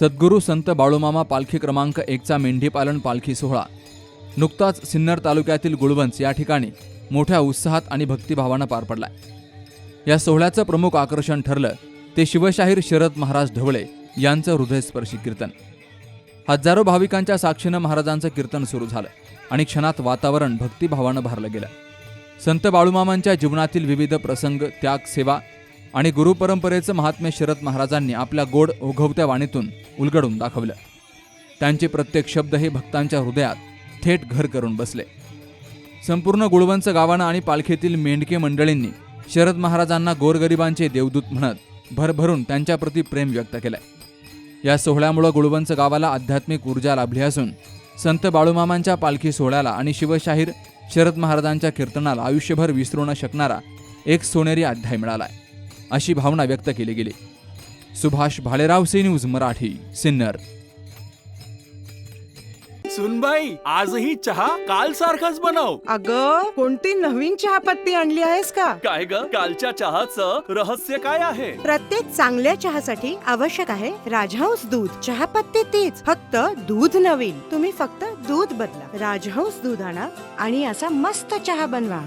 सद्गुरू संत बाळूमामा पालखी क्रमांक एकचा मेंढीपालन पालखी सोहळा. नुकताच सिन्नर तालुक्यातील गुळवंच या ठिकाणी मोठ्या उत्साहात आणि भक्तिभावानं पार पडलाय. या सोहळ्याचं प्रमुख आकर्षण ठरलं ते शिवशाहीर शरद महाराज ढवळे यांचं हृदयस्पर्शी कीर्तन. हजारो भाविकांच्या साक्षीनं महाराजांचं कीर्तन सुरू झालं आणि क्षणात वातावरण भक्तिभावानं भारलं गेलं. संत बाळूमामांच्या जीवनातील विविध प्रसंग त्याग सेवा आणि गुरुपरंपरेचं महात्म्य शरद महाराजांनी आपल्या गोड ओघवत्या वाणीतून उलगडून दाखवलं. त्यांचे प्रत्येक शब्द हे भक्तांच्या हृदयात थेट घर करून बसले. संपूर्ण गुळवंच गावानं आणि पालखीतील मेंढके मंडळींनी शरद महाराजांना गोरगरिबांचे देवदूत म्हणत भरभरून त्यांच्याप्रती प्रेम व्यक्त केलंय. या सोहळ्यामुळं गुळवंच गावाला आध्यात्मिक ऊर्जा लाभली असून संत बाळूमामांच्या पालखी सोहळ्याला आणि शिवशाहीर शरद महाराजांच्या कीर्तनाला आयुष्यभर विसरू न शकणारा एक सोनेरी अध्याय मिळालाय. अशी भावना व्यक्त केली गेली. Subhash Bhalerao C News Marathi Sinnar. सुनबाई आजही चहा काल सारखाच बनव. अग कोणती नवीन चहापत्ती आणली आहेस का? काय ग? कालच्या चहाचं रहस्य काय आहे? प्रत्येक चांगल्या चहासाठी आवश्यक आहे राजहंस दूध. चहापत्ती तीच फक्त दूध नवीन. तुम्ही फक्त दूध बदला. राजहंस दूध आणा आणि असा मस्त चहा बनवा.